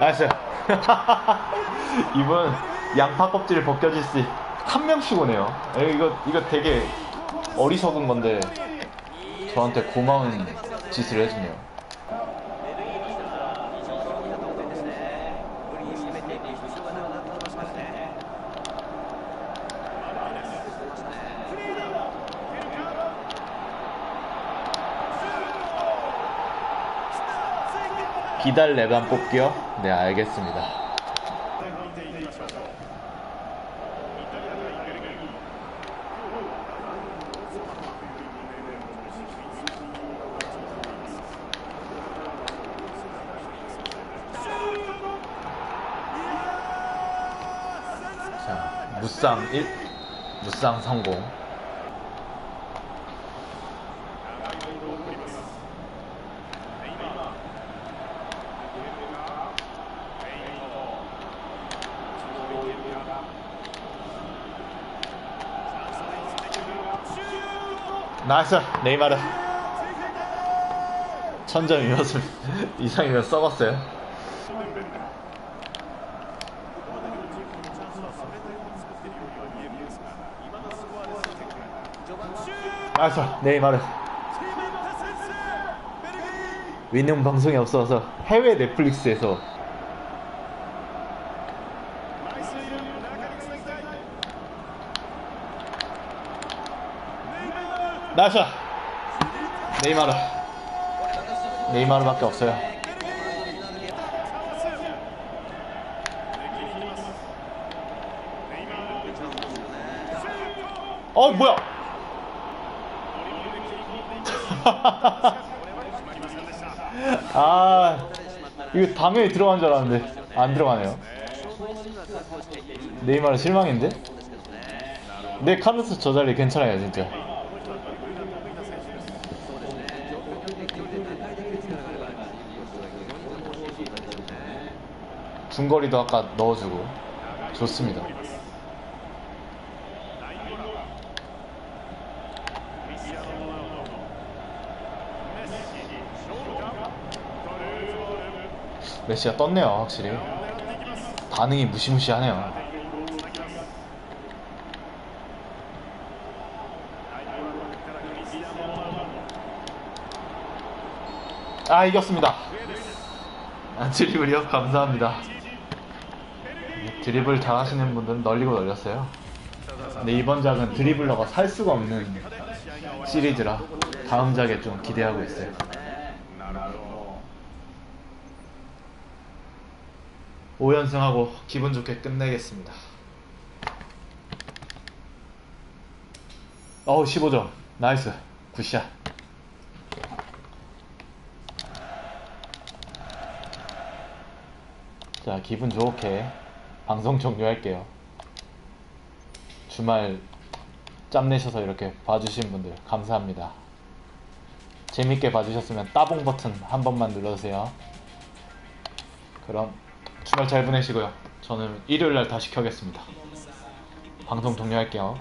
나이스. 이분 양파 껍질을 벗겨질 수, 한 명씩 오네요. 에, 이거, 이거 되게 어리석은 건데, 저한테 고마운 짓을 해주네요. 비달 레반 뽑기요? 네, 알겠습니다. 자, 무쌍 1, 무쌍 성공. 나이스 네이마르. 천점이면 이상이면 썩었어요. 나이스 네이마르. 위는 방송이 없어서 해외 넷플릭스에서 나이스. 네이마르. 네이마르밖에 없어요. 어 뭐야? 아 이거 당연히 들어간 줄 알았는데 안 들어가네요. 네이마르 실망인데? 내 카르스 저 자리 괜찮아요 진짜 중거리도 아까 넣어주고 좋습니다. 메시가 떴네요 확실히 반응이 무시무시하네요 아 이겼습니다 아, 드리블이요? 감사합니다 드리블 잘 하시는 분들은 널리고 널렸어요. 근데 이번 작은 드리블러가 살 수가 없는 시리즈라 다음 작에 좀 기대하고 있어요. 오연승하고 기분 좋게 끝내겠습니다. 어우 15점 나이스 굿샷 자 기분 좋게 방송 종료할게요. 주말 짬 내셔서 이렇게 봐주신 분들 감사합니다. 재밌게 봐주셨으면 따봉 버튼 한 번만 눌러주세요. 그럼 주말 잘 보내시고요. 저는 일요일 날 다시 켜겠습니다. 방송 종료할게요.